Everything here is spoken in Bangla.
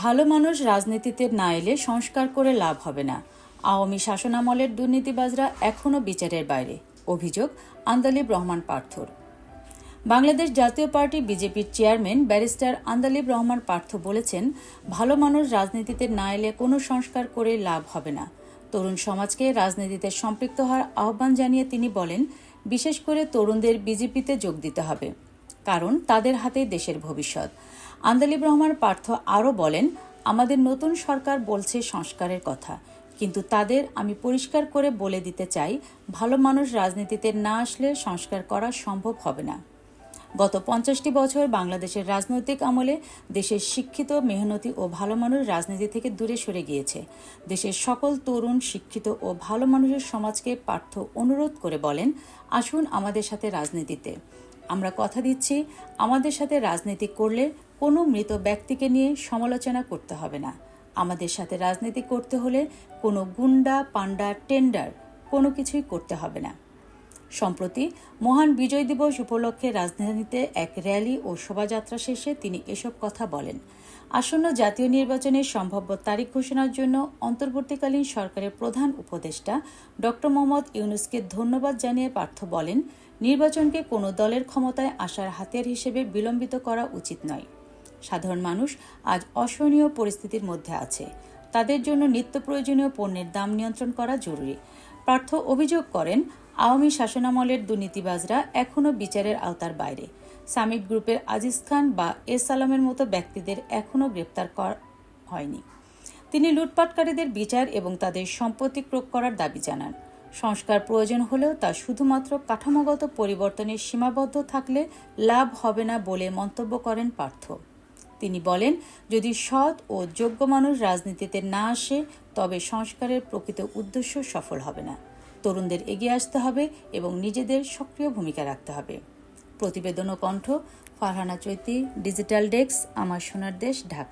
ভালো মানুষ রাজনীতিতে না এলে সংস্কার করে লাভ হবে না। আওয়ামী শাসনামলের দুর্নীতিবাজরা এখনও বিচারের বাইরে। অভিযোগ, আন্দালিব রহমান পার্থর। বাংলাদেশ জাতীয় পার্টি বিজেপির চেয়ারম্যান ব্যারিস্টার আন্দালিব রহমান পার্থ বলেছেন, ভালো মানুষ রাজনীতিতে না এলে কোনো সংস্কার করে লাভ হবে না। তরুণ সমাজকে রাজনীতিতে সম্পৃক্ত হওয়ার আহ্বান জানিয়ে তিনি বলেন, বিশেষ করে তরুণদের বিজেপিতে যোগ দিতে হবে। কারণ তাদের হাতে দেশের ভবিষ্যৎ। আন্দালিব রহমান পার্থ আরও বলেন, আমাদের নতুন সরকার বলছে সংস্কারের কথা, কিন্তু তাদের আমি পরিষ্কার করে বলে দিতে চাই, ভালো মানুষ রাজনীতিতে না আসলে সংস্কার করা সম্ভব হবে না। গত পঞ্চাশটি বছর বাংলাদেশের রাজনৈতিক আমলে দেশের শিক্ষিত, মেহনতি ও ভালো মানুষ রাজনীতি থেকে দূরে সরে গিয়েছে। দেশের সকল তরুণ, শিক্ষিত ও ভালো মানুষের সমাজকে পার্থ অনুরোধ করে বলেন, আসুন আমাদের সাথে রাজনীতিতে। আমরা কথা দিচ্ছি, আমাদের সাথে রাজনীতি করলে কোনো মৃত ব্যক্তিকে নিয়ে সমালোচনা করতে হবে না। আমাদের সাথে রাজনীতি করতে হলে কোনো গুন্ডা পান্ডা টেন্ডার কোনো কিছুই করতে হবে না। সম্প্রতি মহান বিজয় দিবস উপলক্ষে রাজধানীতে এক র্যালি ও শোভাযাত্রা শেষে তিনি এসব কথা বলেন। আসন্ন জাতীয় নির্বাচনের সম্ভাব্য তারিখ ঘোষণার জন্য অন্তর্বর্তীকালীন সরকারের প্রধান উপদেষ্টা ড. মোহাম্মদ ইউনুসকে ধন্যবাদ জানিয়ে পার্থ বলেন, নির্বাচনকে কোনো দলের ক্ষমতায় আসার হাতিয়ার হিসেবে বিলম্বিত করা উচিত নয়। সাধারণ মানুষ আজ অসহনীয় পরিস্থিতির মধ্যে আছে। তাদের জন্য নিত্য প্রয়োজনীয় পণ্যের দাম নিয়ন্ত্রণ করা জরুরি। পার্থ অভিযোগ করেন, আওয়ামী শাসনামলের দুর্নীতিবাজরা এখনও বিচারের আওতার বাইরে। সামিট গ্রুপের আজিজ খান বা এস আলমের মতো ব্যক্তিদের এখনও গ্রেপ্তার করা হয়নি। তিনি লুটপাটকারীদের বিচার এবং তাদের সম্পত্তি ক্রোক করার দাবি জানান। সংস্কার প্রয়োজন হলেও তা শুধুমাত্র কাঠামোগত পরিবর্তনের সীমাবদ্ধ থাকলে লাভ হবে না বলে মন্তব্য করেন পার্থ। তিনি বলেন, যদি সৎ ও যোগ্য মানুষ রাজনীতিতে না আসে, তবে সংস্কারের প্রকৃত উদ্দেশ্য সফল হবে না। তরুণদের এগিয়ে আসতে হবে এবং নিজেদের সক্রিয় ভূমিকা রাখতে হবে। প্রতিবেদন ও কণ্ঠ, ফারহানা চৈতি, ডিজিটাল ডেস্ক, আমার সোনার দেশ, ঢাকা।